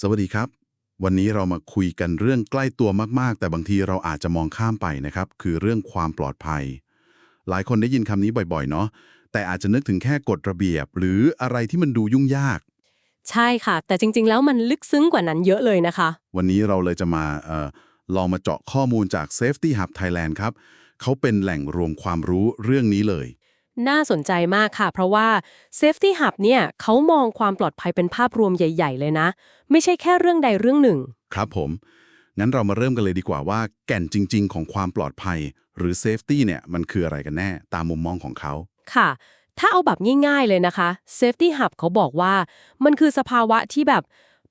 สวัสดีครับ วันนี้เรามาคุยกันเรื่องใกล้ตัวมาก ๆ แต่บางทีเราอาจจะมองข้ามไปนะครับ คือเรื่องความปลอดภัย หลายคนได้ยินคำนี้บ่อยๆ เนาะแต่อาจจะนึกถึงแค่กฎระเบียบ หรืออะไรที่มันดูยุ่งยาก ใช่ค่ะ แต่จริง ๆ แล้วมันลึกซึ้งกว่านั้นเยอะเลยนะคะ วันนี้เราเลยจะมาเออลองมาเจาะข้อมูลจาก Safety Hub Thailand ครับเขาเป็นแหล่งรวมความรู้เรื่องนี้เลย น่าสนใจมากค่ะ เพราะว่า Safety Hub เนี่ยเขามองความปลอดภัยเป็นภาพรวมใหญ่ ๆ เลยนะ ไม่ใช่แค่เรื่องใดเรื่องหนึ่ง ครับผม งั้นเรามาเริ่มกันเลยดีกว่าว่าแก่นจริง ๆ ของความปลอดภัย หรือ Safety เนี่ยมันคืออะไรกันแน่ตามมุมมองของเขา ค่ะ ถ้าเอาแบบง่าย ๆ เลยนะคะ Safety Hub เขาบอกว่า มันคือสภาวะที่แบบ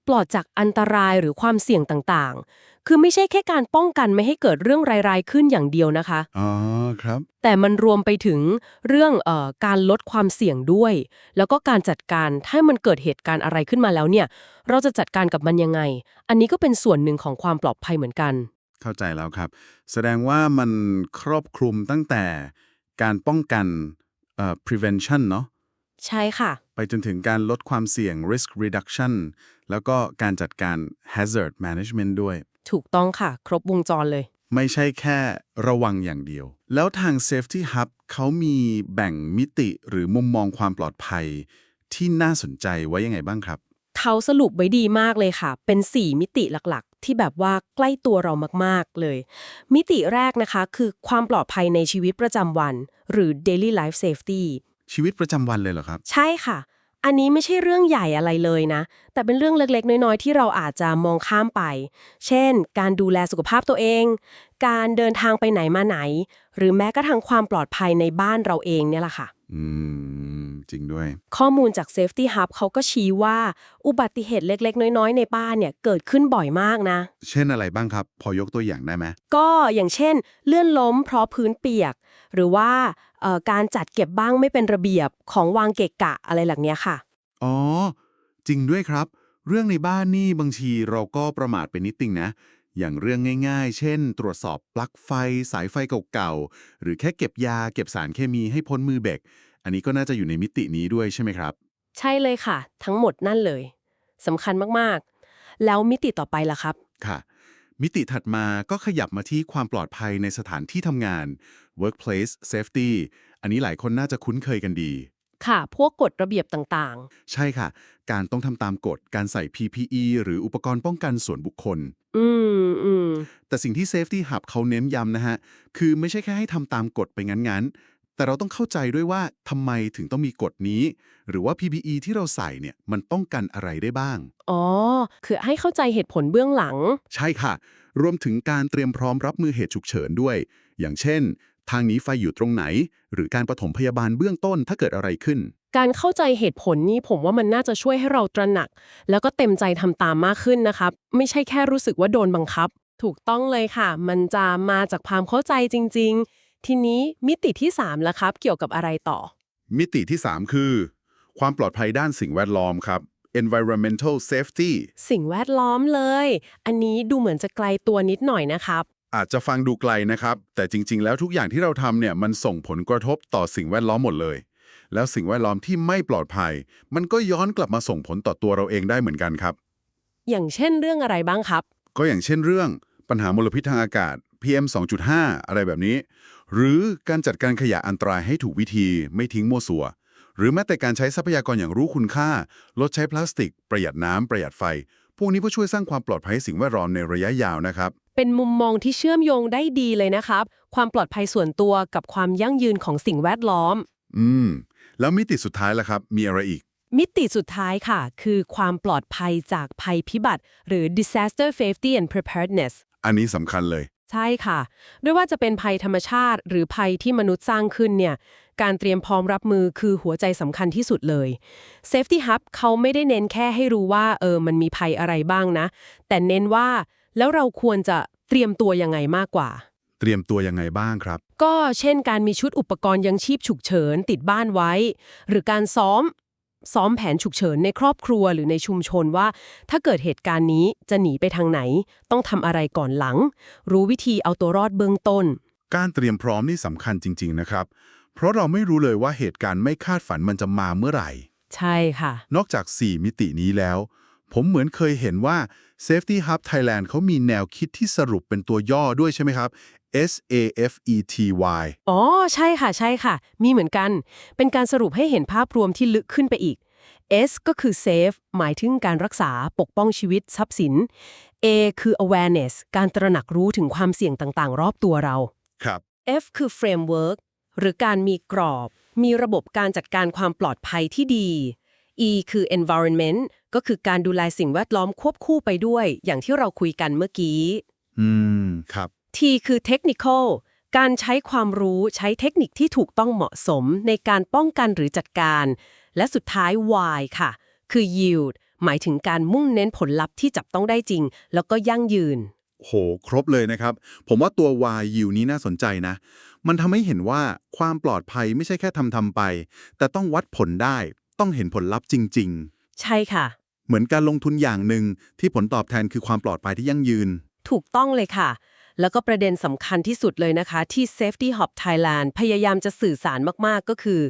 ปลอดจากอันตรายหรือความเสี่ยงต่างๆ คือไม่ใช่แค่การป้องกันไม่ให้เกิดเรื่องร้ายๆขึ้นอย่างเดียวนะคะ อ๋อครับ แต่มันรวมไปถึงเรื่องเออการลดความเสี่ยงด้วย แล้วก็การจัดการถ้ามันเกิดเหตุการณ์อะไรขึ้นมาแล้วเนี่ย เราจะจัดการกับมันยังไง อันนี้ก็เป็นส่วนหนึ่งของความปลอดภัยเหมือนกัน เข้าใจแล้วครับ แสดงว่ามันครอบคลุมตั้งแต่การป้องกันเอ่อ prevention เนาะ ใช่ค่ะ ไปจนถึงการลดความเสี่ยง risk reduction แล้วก็การจัดการ hazard management ด้วย ถูกต้องค่ะ ครบวงจรเลย ไม่ใช่แค่ระวังอย่างเดียว แล้วทาง Safety Hub เขามีแบ่งมิติหรือมุมมองความปลอดภัย ที่น่าสนใจไว้ยังไงบ้างครับ เขาสรุปไว้ดีมากเลยค่ะ เป็น 4 มิติหลักๆ ที่แบบว่าใกล้ตัวเรามากๆเลย มิติแรกนะคะ คือความปลอดภัยในชีวิตประจำวัน หรือ daily life safety ชีวิตประจำวันเลยเหรอครับ ใช่ค่ะ อันนี้ไม่ใช่เรื่องใหญ่อะไรเลยนะ แต่เป็นเรื่องเล็กๆ น้อยๆ ที่เราอาจจะมองข้ามไป เช่น การดูแลสุขภาพตัวเอง การเดินทางไปไหนมาไหน หรือแม้กระทั่งความปลอดภัยในบ้านเราเองเนี่ยแหละค่ะอืม จริงด้วย ข้อมูลจาก Safety Hub เขาก็ชี้ว่า อุบัติเหตุเล็กๆ น้อยๆ ในบ้านเนี่ยเกิดขึ้นบ่อยมากนะ เช่นอะไรบ้างครับ พอยกตัวอย่างได้ไหมก็อย่างเช่น เลื่อนล้มเพราะพื้นเปียก หรือว่าเอ่อการจัดเก็บบ้างไม่เป็นระเบียบของวางเกะกะอะไรหลังเนี้ยค่ะ อ๋อ จริงด้วยครับ เรื่องในบ้านนี่บางทีเราก็ประมาทไปนิดนึงนะ อย่างเรื่องง่ายๆ เช่น ตรวจสอบปลั๊กไฟ สายไฟเก่าๆ หรือแค่เก็บยาเก็บสารเคมีให้พ้นมือเบก อันนี้ก็น่าจะอยู่ในมิตินี้ด้วยใช่ไหมครับ ใช่เลยค่ะ ทั้งหมดนั่นเลยสำคัญมากๆ แล้วมิติต่อไปล่ะครับ ค่ะ มิติถัดมาก็ขยับมาที่ความปลอดภัยในสถานที่ทำงาน workplace safety อันนี้หลายคนน่าจะคุ้นเคยกันดี ค่ะ พวกกฎระเบียบต่างใช่ค่ะ การต้องทำตามกฎ การใส่ PPE หรืออุปกรณ์ป้องกันส่วนบุคคลๆอืมอืมแต่สิ่งที่ Safety Hub เขาเน้นย้ำนะฮะ คือไม่ใช่แค่ให้ทำตามกฎไปงั้น ๆ แต่เราต้องเข้าใจด้วยว่าทำไมถึงต้องมีกฎนี้ หรือว่า PPE ที่เราใส่เนี่ยมันป้องกันอะไรได้บ้าง อ๋อ คือให้เข้าใจเหตุผลเบื้องหลัง ใช่ค่ะ รวมถึงการเตรียมพร้อมรับมือเหตุฉุกเฉินด้วย อย่างเช่น ทางหนี้ไฟอยู่ตรงไหน หรือการปฐมพยาบาลเบื้องต้นถ้าเกิดอะไรขึ้น การเข้าใจเหตุผลนี่ผมว่ามันน่าจะช่วยให้เราตระหนัก แล้วก็เต็มใจทำตามมากขึ้นนะครับ ไม่ใช่แค่รู้สึกว่าโดนบังคับ ถูกต้องเลยค่ะ มันจะมาจากความเข้าใจจริง ๆ ทีนี้มิติที่3ละครับ เกี่ยวกับอะไรต่อ มิติที่ 3 คือ ความปลอดภัยด้านสิ่งแวดล้อมครับ environmental safety สิ่งแวดล้อมเลย อันนี้ดูเหมือนจะไกลตัวนิดหน่อยนะครับ อาจจะฟังดูไกลนะครับ แต่จริง ๆ แล้วทุกอย่างที่เราทำเนี่ยมันส่งผลกระทบต่อสิ่งแวดล้อมหมดเลย แล้วสิ่งแวดล้อมที่ไม่ปลอดภัย มันก็ย้อนกลับมาส่งผลต่อตัวเราเองได้เหมือนกันครับ อย่างเช่นเรื่องอะไรบ้างครับ ก็อย่างเช่นเรื่องปัญหามลพิษทางอากาศ PM 2.5 อะไรแบบนี้ หรือการจัดการขยะอันตรายให้ถูกวิธีไม่ทิ้งมั่วสัวหรือแม้แต่การใช้ทรัพยากรอย่างรู้คุณค่า ลดใช้พลาสติก ประหยัดน้ำประหยัดไฟ พวกนี้ก็ช่วยสร้างความปลอดภัยให้สิ่งแวดล้อมในระยะยาวนะครับ เป็นมุมมองที่เชื่อมโยงได้ดีเลยนะครับ ความปลอดภัยส่วนตัวกับความยั่งยืนของสิ่งแวดล้อม อืม แล้วมิติสุดท้ายล่ะครับ มีอะไรอีก มิติสุดท้ายค่ะ คือความปลอดภัยจากภัยพิบัติ หรือ disaster safety and preparedness อันนี้สำคัญเลย ใช่ค่ะไม่ว่าจะเป็นภัยธรรมชาติ หรือภัยที่มนุษย์สร้างขึ้นเนี่ย การเตรียมพร้อมรับมือคือหัวใจสำคัญที่สุดเลย Safety Hub เขาไม่ได้เน้นแค่ให้รู้ว่าเออมันมีภัยอะไรบ้างนะ แต่เน้นว่า แล้วเราควรจะเตรียมตัวยังไงมากกว่า เตรียมตัวยังไงบ้างครับ ก็เช่นการมีชุดอุปกรณ์ยังชีพฉุกเฉินติดบ้านไว้ หรือการซ้อม ซ้อมแผนฉุกเฉินในครอบครัวหรือในชุมชนว่า ถ้าเกิดเหตุการณ์นี้จะหนีไปทางไหน ต้องทำอะไรก่อนหลัง รู้วิธีเอาตัวรอดเบื้องต้น การเตรียมพร้อมนี่สำคัญจริง ๆ นะครับ เพราะเราไม่รู้เลยว่าเหตุการณ์ไม่คาดฝันมันจะมาเมื่อไหร่ ใช่ค่ะ นอกจาก 4 มิตินี้แล้ว ผมเหมือนเคยเห็นว่า Safety Hub Thailand เขามีแนวคิดที่สรุปเป็นตัวย่อด้วยใช่ไหมครับ S A F E T Y อ๋อ ใช่ค่ะ ใช่ค่ะ มีเหมือนกัน เป็นการสรุปให้เห็นภาพรวมที่ลึกขึ้นไปอีก S ก็คือ safe หมายถึงการรักษาปกป้องชีวิตทรัพย์สิน A คือ awareness การตระหนักรู้ถึงความเสี่ยงต่างๆ รอบตัวเรา ครับ F คือ framework หรือการมีกรอบ มีระบบการจัดการความปลอดภัยที่ดี E คือ environment ก็คือการดูแลสิ่งแวดล้อมควบคู่ไปด้วย อย่างที่เราคุยกันเมื่อกี้ อืม ครับ T คือ technical การใช้ความรู้ใช้เทคนิคที่ถูกต้องเหมาะสมในการป้องกันหรือจัดการ และสุดท้าย Y ค่ะ คือ yield หมายถึงการมุ่งเน้นผลลัพธ์ที่จับต้องได้จริง แล้วก็ยั่งยืน โห ครบเลยนะครับ ผมว่าตัว Y ยิวนี้น่าสนใจนะ มันทำให้เห็นว่าความปลอดภัยไม่ใช่แค่ทำทำไป แต่ต้องวัดผลได้ ต้องเห็นผลลัพธ์จริง ใช่ค่ะ ๆ เหมือนการลงทุนอย่างหนึ่งที่ผลตอบแทนคือความปลอดภัยที่ยั่งยืน ถูกต้องเลยค่ะ แล้วก็ประเด็นสำคัญที่สุดเลยนะคะที่ Safety Hub Thailand พยายามจะสื่อสารมาก ๆ ก็คือ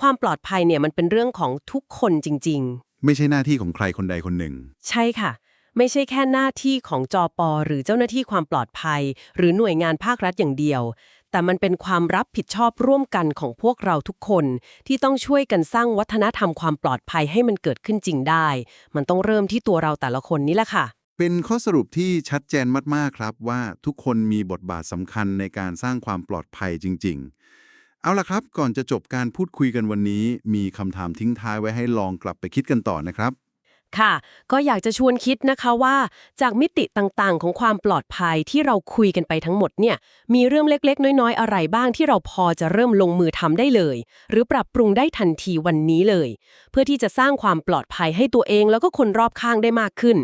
ความปลอดภัยเนี่ยมันเป็นเรื่องของทุกคนจริง ไม่ใช่หน้าที่ของใครคนใดคนหนึ่ง ๆ ใช่ค่ะ ไม่ใช่แค่หน้าที่ของจอปอหรือเจ้าหน้าที่ความปลอดภัย หรือหน่วยงานภาครัฐอย่างเดียว แต่มันเป็นความรับผิดชอบร่วมกันของพวกเราทุกคน ที่ต้องช่วยกันสร้างวัฒนธรรมความปลอดภัยให้มันเกิดขึ้นจริงได้ มันต้องเริ่มที่ตัวเราแต่ละคนนี่แหละค่ะ เป็นข้อสรุปที่ชัดเจนมากๆครับว่าทุกคนมีบทบาทสำคัญในการสร้างความปลอดภัยจริง ๆ เอาล่ะครับ ก่อนจะจบการพูดคุยกันวันนี้ มีคำถามทิ้งท้ายไว้ให้ลองกลับไปคิดกันต่อนะครับ ค่ะ ก็อยากจะชวนคิดนะคะว่า จากมิติต่างๆ ของความปลอดภัยที่เราคุยกันไปทั้งหมดเนี่ยมีเรื่องเล็กๆ น้อยๆ อะไรบ้างที่เราพอจะเริ่มลงมือทำได้เลย หรือปรับปรุงได้ทันทีวันนี้เลย เพื่อที่จะสร้างความปลอดภัยให้ตัวเองแล้วก็คนรอบข้างได้มากขึ้น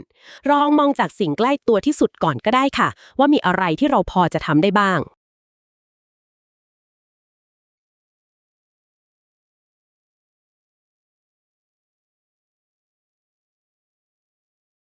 ลองมองจากสิ่งใกล้ตัวที่สุดก่อนก็ได้ค่ะ ว่ามีอะไรที่เราพอจะทำได้บ้าง